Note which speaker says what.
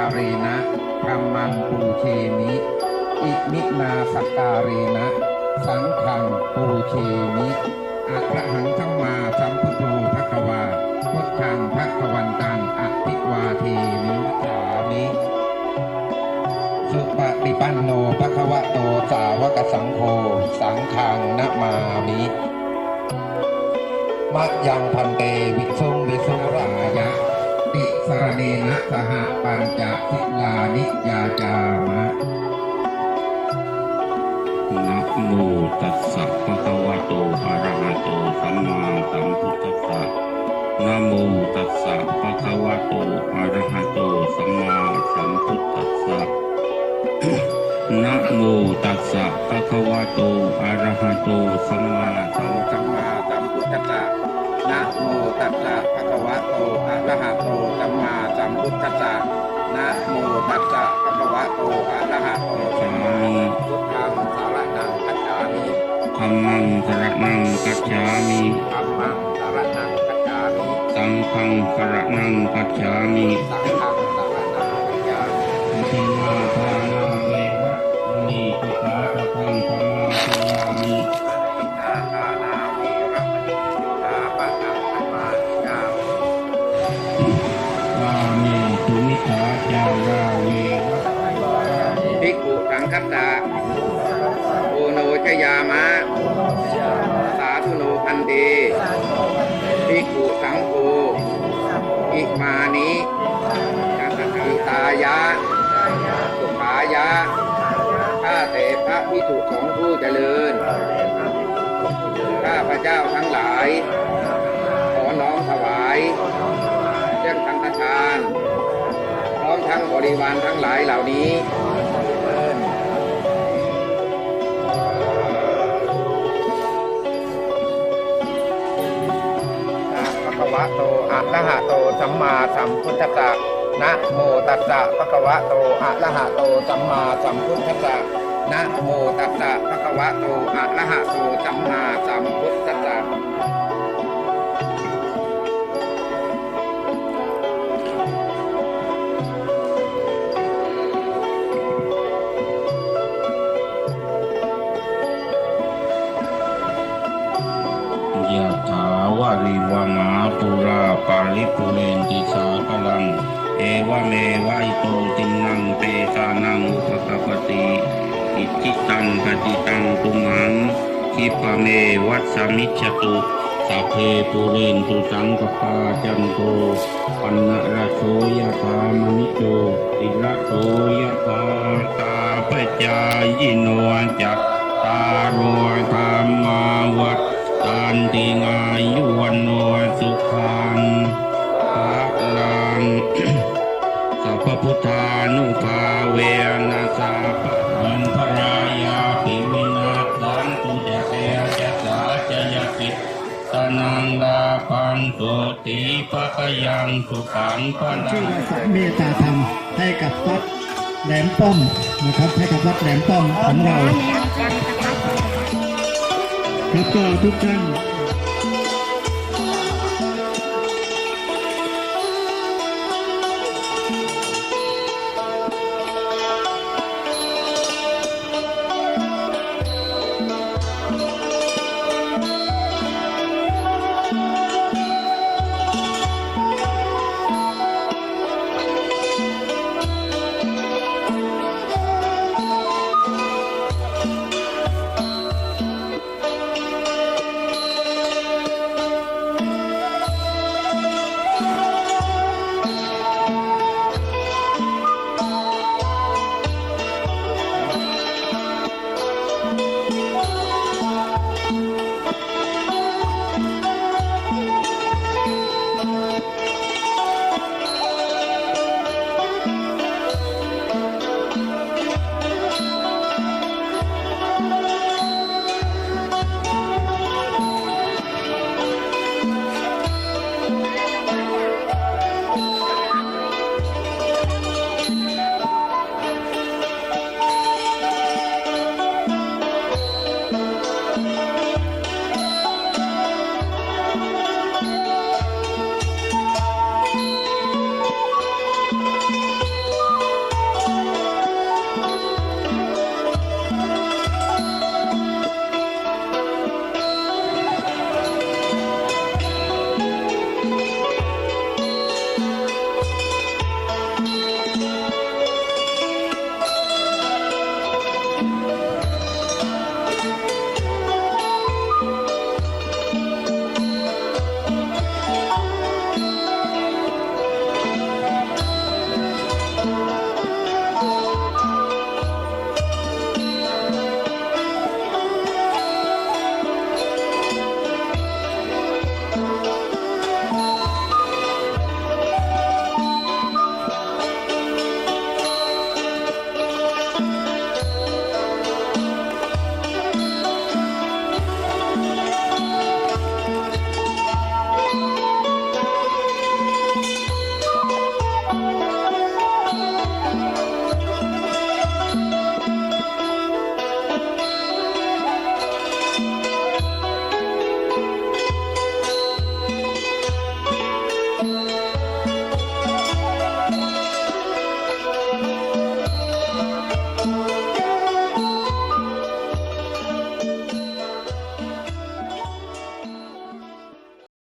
Speaker 1: การีนะธรรมังปูเชมิ อิมินาสการีนะ สังฆังปูเชมิอะระหังสัมมาสัมพุทโธภควาพุทธังภควันตังอภิวาเทมิสามิสุปฏิปันโนภคะวะโตสาวกสังโฆสังฆังนะมามิมะยังพันเตวิสุงวิสุ รเนนะสหปัญจสิลานิยาจามะ
Speaker 2: นะโมตัสสะภะคะวะโตอะระหะโตสัมมาสัมพุทธัสสะนะโมตัสสะภะคะวะโตอะระหะโตสัมมาสัมพุทธัสสะนะโมตัสสะภะคะวะโตอะระหะโตสัมมาสัม
Speaker 1: พุทธัสสะนะโมตัสสะภะคะวะโตอะระหะโต ทธัสสะนะโมตัสสะภะคะวะโตอะระหะโตสัมมาพุทธังสารนังคัจฉามิ
Speaker 2: ธัมมังสรณังกัจฉามิ
Speaker 1: ธัมมังสารนังคัจฉามิ
Speaker 2: สังฆังสรณังกัจฉามิ
Speaker 1: สังฆังสารนังคัจฉามิ
Speaker 2: ทินาทานาเวระนีตุตาปะทังธรรมาสยามิ
Speaker 1: นาคานาวีระมาปะนังธรรมานิยาม
Speaker 2: วาเม ตุมิตาจาราวระ
Speaker 1: ภิกขุสังคัสสะโอโนชยามะ สาธุโนพันเตภิกขุสังโฆอิมานิอิตายะ สุขายะข้าแต่พระพิสุสงฆ์ผู้เจริญ ข้าพระเจ้าทั้งหลาย ร้อมทั้งบริวารทั้งหลายเหล่านี้นะภะคะวะโตอะระหะโตสัมมาสัมพุทธัสสะนะโมตัสสะภะคะวะโตอะระหะโตสัมมาสัมพุทธัสสะนะโมตัสสะภะคะวะโตอะระหะโตสัมมาสัม
Speaker 2: ยะถาวาริวหาปุราปาริปุเรนติสาคลัง เอวเมวะอิโตตินังเปตานังอุปกปติอิจิตังปฏิตังตุมังคิปะเมวัสมิจตุสัพเพปุเรนตุสังกปาจันโตปันนระโสยะธามนิโตติระโสยะธาตาปจายโนจัตตาโร ภาเวนะสัพพอันพรายาปิวินาสันตุจะเตจะสาจะยติตนังลาปันโตติปะกยังสุขังปะนั
Speaker 3: ชื่องว่าสัมเมตตาธรรมให้กับวัดแหลมป้อมนะครับให้กับวัดแหลมป้อมของเราครับก็ทุกท่าน